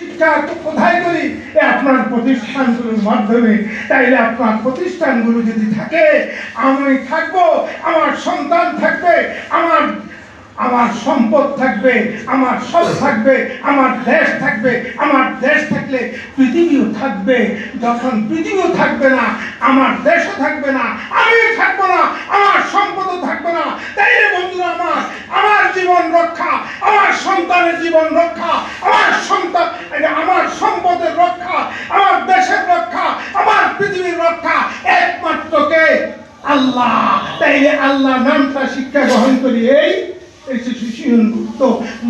শিক্ষা কোথায় করি? আপনার প্রতিষ্ঠানগুলোর মাধ্যমে। তাইলে আপনার প্রতিষ্ঠানগুলো যদি থাকে, আমি থাকব, আমার সন্তান থাকবে, আমার আমার সম্পদ থাকবে, আমার সব থাকবে, আমার দেশ থাকবে, আমার দেশ থাকলে পৃথিবীও থাকবে। যখন পৃথিবীও থাকবে না, আমার দেশও থাকবে না, আমিও থাকব না, আমার সম্পদও থাকবে না। তাই বন্ধুরা আমার আমার জীবন রক্ষা, আমার সন্তানের জীবন রক্ষা আমার সন্তান এই যে আমার সম্পদের রক্ষা আমার দেশের রক্ষা আমার পৃথিবীর রক্ষা একমাত্র কে আল্লাহ। তাইলে আল্লাহ নামটা শিক্ষা গ্রহণ করি এই শিশুযুক্ত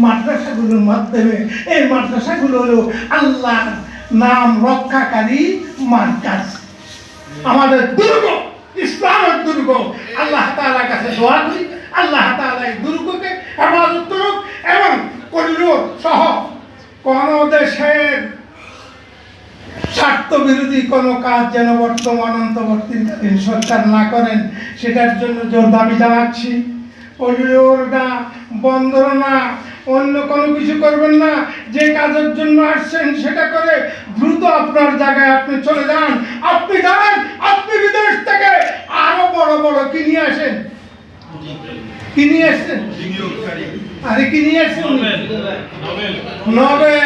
মাদ্রাসাগুলোর মাধ্যমে। এই মাদ্রাসাগুলো হলো আল্লাহ নাম রক্ষাকারী মার্কাজ আমাদের দুর্গ, ইসলামের দুর্গ। আল্লাহ তাআলার কাছে দোয়া করি। আল্লাহ তাআলা এই দুর্গকে হেফাজত এবং করিডোর সহ। কোন দেশের স্বার্থ বিরোধী কোনো কাজ যেন বর্তমান অন্তর্বর্তীকালীন সরকার না করেন সেটার জন্য জোর দাবি জানাচ্ছি। করিডোর না বন্দর না অন্য কোনো কিছু করবেন না যে কাজের জন্য আসছেন সেটা করে দ্রুত আপনার জায়গায় আপনি চলে যান। আপনি জানেন আপনি বিদেশ থেকে আরও বড় বড় কি নিয়ে আসেন? কি নিয়ে আসছেন? আরে কি নিয়ে আসছেন? নোবেল।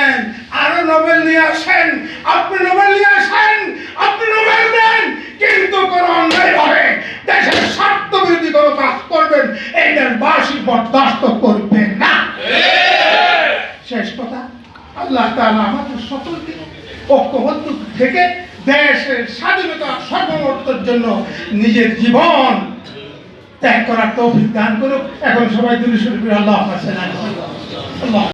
নোবেল নিয়ে আসেন, আপনি নোবেল নিয়ে আসেন, আপনি নোবেল দেন, কিন্তু কোন অন্যায় ভাবে দেশের স্বার্থ বিরোধী কোনো কাজ করবেন এইটার বাসি বরদাস্ত করবেন না। শেষ কথা, আল্লাহ তাআলা আমাদের সকলকে ঐক্যবদ্ধ থেকে দেশের স্বাধীনতা সর্বমর্তের জন্য নিজের জীবন ত্যাগ করার তৌফিক দান করুক। এখন সবাই দুলি শুরু করে আল্লাহ আল্লাহ